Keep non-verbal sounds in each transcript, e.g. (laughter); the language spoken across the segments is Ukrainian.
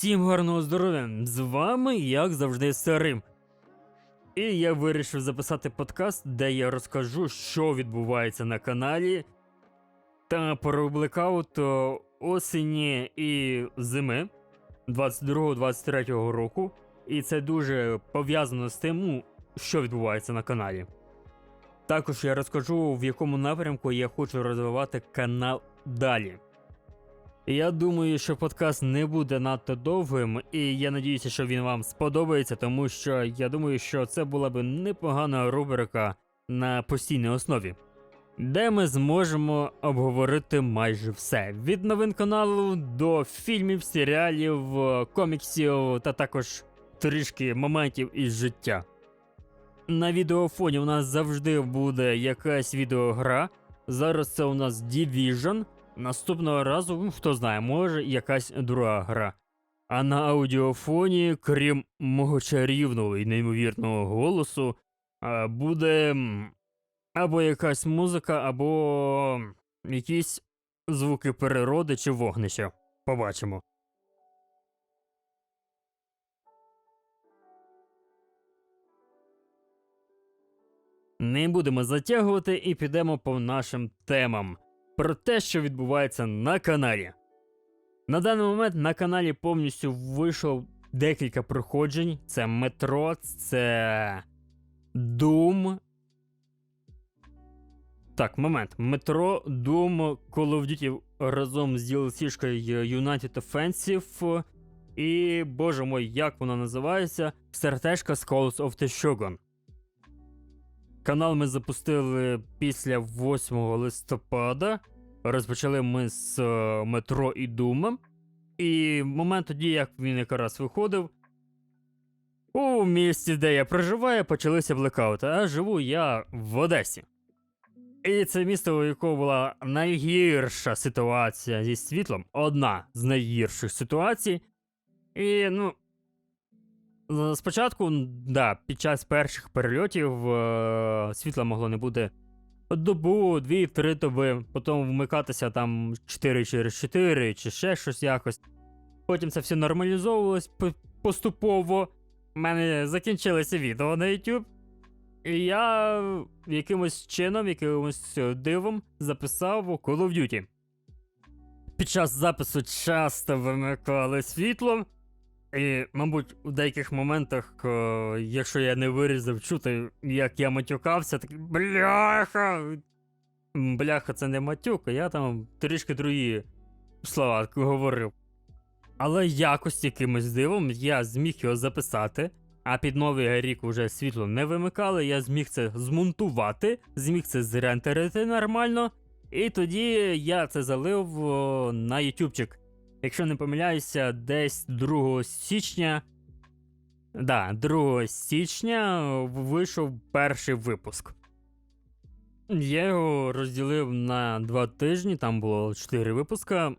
Усім гарного здоров'я! З вами, як завжди, Сарим. І я вирішив записати подкаст, де я розкажу, що відбувається на каналі та про блекаут осені і зими 22-23 року. І це дуже пов'язано з тим, ну, що відбувається на каналі. Також я розкажу, в якому напрямку я хочу розвивати канал далі. Я думаю, що подкаст не буде надто довгим, і я надіюся, що він вам сподобається, тому що я думаю, що це була би непогана рубрика на постійній основі, де ми зможемо обговорити майже все: від новин каналу до фільмів, серіалів, коміксів та також трішки моментів із життя. На відеофоні у нас завжди буде якась відеогра. Зараз це у нас Division. Наступного разу, ну, хто знає, може якась друга гра. А на аудіофоні, крім мого чарівного і неймовірного голосу, буде або якась музика, або якісь звуки природи чи вогнища. Побачимо. Не будемо затягувати і підемо по нашим темам про те, що відбувається на каналі. На даний момент на каналі повністю вийшов декілька проходжень: це метро, це Doom. Так, момент. Метро, Doom, Call of Duty разом з DLC-шкою United Offensive. І, боже мой, як вона називається? Стратежка Skulls of the Shogun. Канал ми запустили після 8 листопада. Розпочали ми з е, метро і Дума. І момент тоді, як він якраз виходив, у місті, де я проживаю, почалися блекаути, а живу я в Одесі. І це місто, у якого була найгірша ситуація зі світлом, одна з найгірших ситуацій. І, ну, Спочатку, да, під час перших перельотів е, світла могло не бути добу, дві, три доби, потім вмикатися там 4 через 4 чи ще щось якось. Потім це все нормалізовувалось поступово. У мене закінчилося відео на YouTube. І я якимось чином, якимось е, дивом записав Call of Duty. Під час запису часто вимикали світло. І, мабуть, у деяких моментах, е, якщо я не вирізав чути, як я матюкався, так бляха. Бляха, це не матюк, я там трішки другі слова говорив. Але якось якимось дивом я зміг його записати, а під новий рік вже світло не вимикали, я зміг це змонтувати, зміг це зрентерити нормально, і тоді я це залив о, на ютубчик. Якщо не помиляюся, десь 2 січня. Да, 2 січня вийшов перший випуск. Я його розділив на 2 тижні, там було 4 випуска.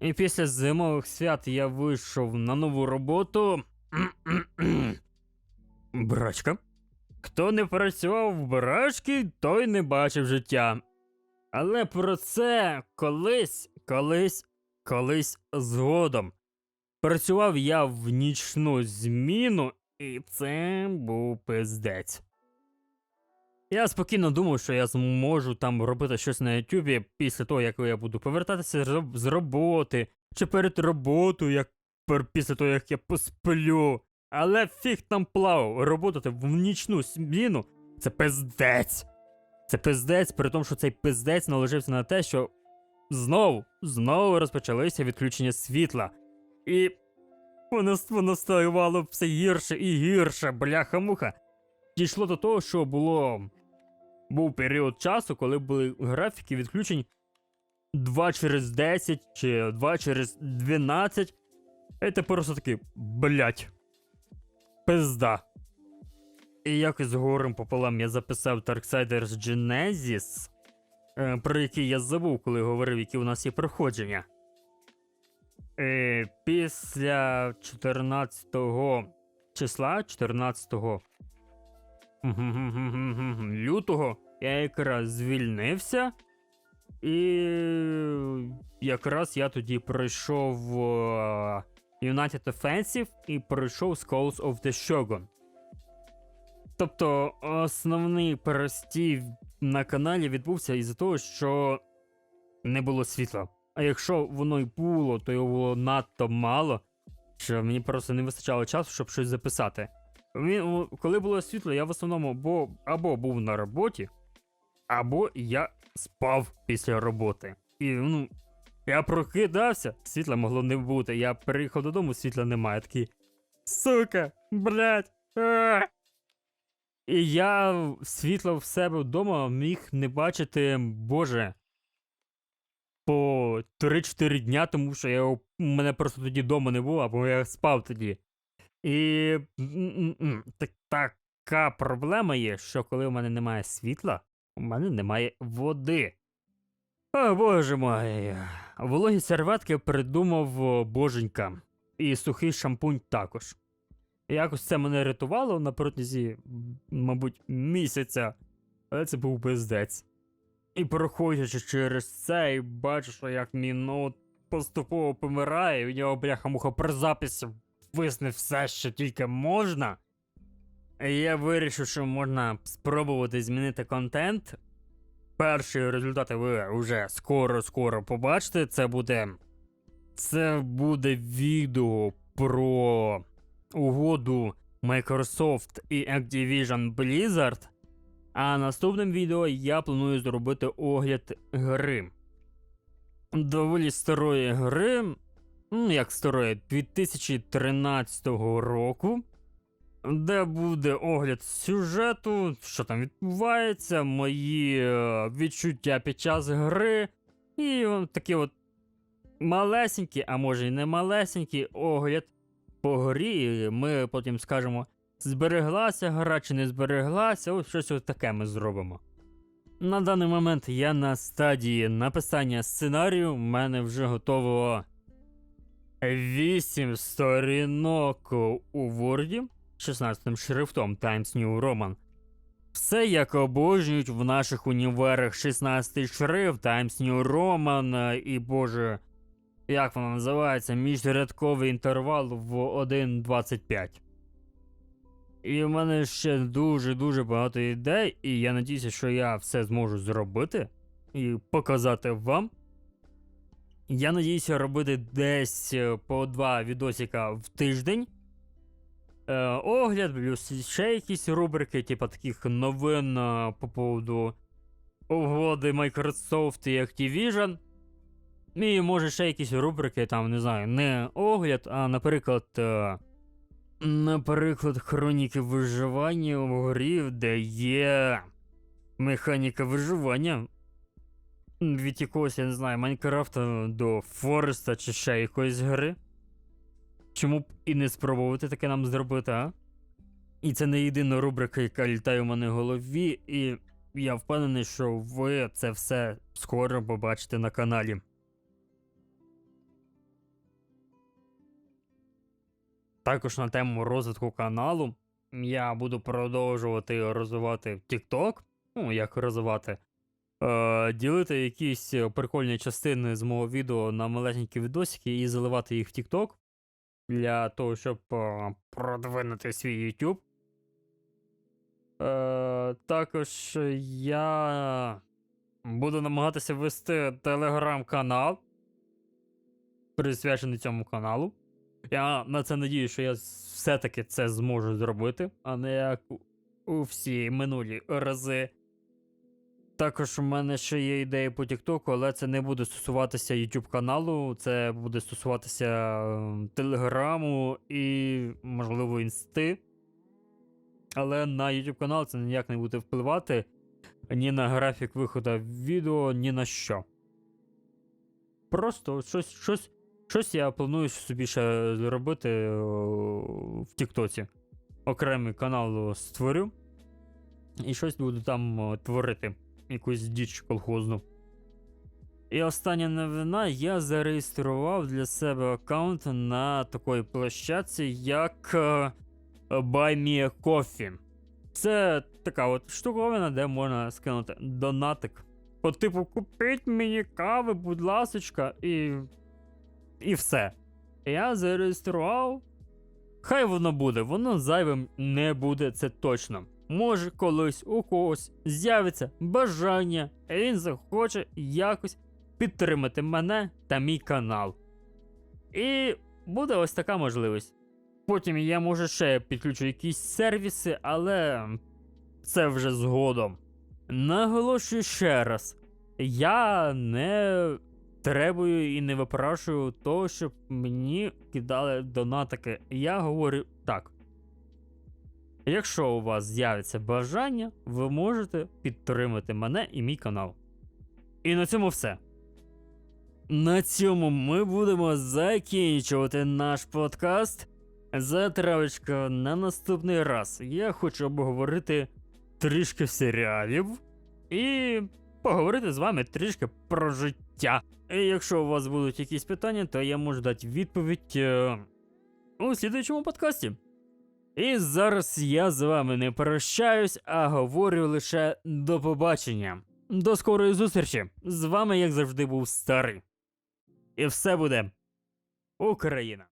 І після зимових свят я вийшов на нову роботу. (clears throat) Брачка. Хто не працював в брачки, той не бачив життя. Але про це колись, колись колись згодом. Працював я в нічну зміну, і це був пиздець. Я спокійно думав, що я зможу там робити щось на Ютубі після того, як я буду повертатися з роботи, чи перед роботою, як після того, як я посплю. Але фіг там плавав, роботати в нічну зміну це пиздець. Це пиздець, при тому, що цей пиздець наложився на те, що Знову, знову розпочалися відключення світла. І воно, воно ставало все гірше і гірше, бляха-муха. Дійшло до того, що було. Був період часу, коли були графіки відключень 2 через 10 чи 2 через 12. І ти просто такий, блять. Пизда. І якось горем пополам я записав Darksiders Genesis про який я забув, коли говорив, які у нас є проходження. Е, після 14 числа, 14 лютого, я якраз звільнився. І якраз я тоді пройшов е, United Offensive і пройшов Skulls of the Shogun. Тобто, основний перестій на каналі відбувся із-за того, що не було світла. А якщо воно й було, то його було надто мало, що мені просто не вистачало часу, щоб щось записати. Коли було світло, я в основному або, або був на роботі, або я спав після роботи. І ну, я прокидався, світла могло не бути. Я приїхав додому, світла немає. Такий. Сука, блядь. а!» І я світло в себе вдома міг не бачити, боже. По 3-4 дня, тому що я, у мене просто тоді вдома не було, або я спав тоді. І так, така проблема є, що коли у мене немає світла, у мене немає води. О, боже мой. Вологі серветки придумав боженька. І сухий шампунь також. Якось це мене рятувало на протязі, мабуть, місяця. Але це був бездець. І проходячи через це, і бачу, що як мій ноут поступово помирає, у нього бляха-муха при записі висне все, що тільки можна. І я вирішив, що можна спробувати змінити контент. Перші результати ви вже скоро-скоро побачите. Це буде. Це буде відео про угоду Microsoft і Activision Blizzard. А наступним відео я планую зробити огляд гри. Доволі старої гри. Ну, як старої, 2013 року. Де буде огляд сюжету, що там відбувається, мої е, відчуття під час гри. І такі от малесенькі, а може й не малесенький огляд по грі. Ми потім скажемо, збереглася гра чи не збереглася, ось щось от таке ми зробимо. На даний момент я на стадії написання сценарію, в мене вже готово 8 сторінок у Word, 16 шрифтом Times New Roman. Все як обожнюють в наших універах 16 шрифт, Times New Roman і боже, як воно називається, міжрядковий інтервал в 1.25. І в мене ще дуже-дуже багато ідей, і я надіюся, що я все зможу зробити і показати вам. Я надіюся робити десь е, по два відосика в тиждень. Е, огляд, плюс ще якісь рубрики, типу таких новин е, по поводу угоди Microsoft і Activision. І може ще якісь рубрики, там, не знаю, не огляд, а, наприклад. Е, Наприклад, хроніки виживання в грі, де є механіка виживання. Від якогось, я не знаю, Майнкрафта до Фореста чи ще якоїсь гри. Чому б і не спробувати таке нам зробити, а? І це не єдина рубрика, яка літає у мене в голові, і я впевнений, що ви це все скоро побачите на каналі. Також на тему розвитку каналу я буду продовжувати розвивати TikTok. Ну, як розвивати. Е, ділити якісь прикольні частини з мого відео на малесенькі відосики і заливати їх в TikTok для того, щоб е, продвинути свій YouTube. Е, також я буду намагатися вести телеграм-канал, присвячений цьому каналу. Я на це надію, що я все-таки це зможу зробити, а не як у- всі минулі рази. Також у мене ще є ідеї по Тіктоку, але це не буде стосуватися YouTube каналу, це буде стосуватися ем, Телеграму і, можливо, інсти. Але на YouTube канал це ніяк не буде впливати ні на графік виходу відео, ні на що. Просто щось, щось, щось я планую собі ще зробити е, в Тіктоці. Окремий канал створю. І щось буду там е, творити. Якусь діч колхозну. І остання новина, я зареєстрував для себе аккаунт на такій площадці, як е, Buy Me a Coffee. Це така от штуковина, де можна скинути донатик. По типу, купіть мені кави, будь ласочка, і. І все. я зареєстрував. Хай воно буде, воно зайвим не буде, це точно. Може, колись у когось з'явиться бажання, і він захоче якось підтримати мене та мій канал. І буде ось така можливість. Потім я може ще підключу якісь сервіси, але це вже згодом. Наголошую ще раз: я не требую і не випрашую того, щоб мені кидали донатики. Я говорю так. Якщо у вас з'явиться бажання, ви можете підтримати мене і мій канал. І на цьому все. На цьому ми будемо закінчувати наш подкаст. Затравочка на наступний раз. Я хочу обговорити трішки серіалів і поговорити з вами трішки про життя. І якщо у вас будуть якісь питання, то я можу дати відповідь е, у слідуючому подкасті. І зараз я з вами не прощаюсь, а говорю лише до побачення. До скорої зустрічі! З вами, як завжди, був старий. І все буде Україна!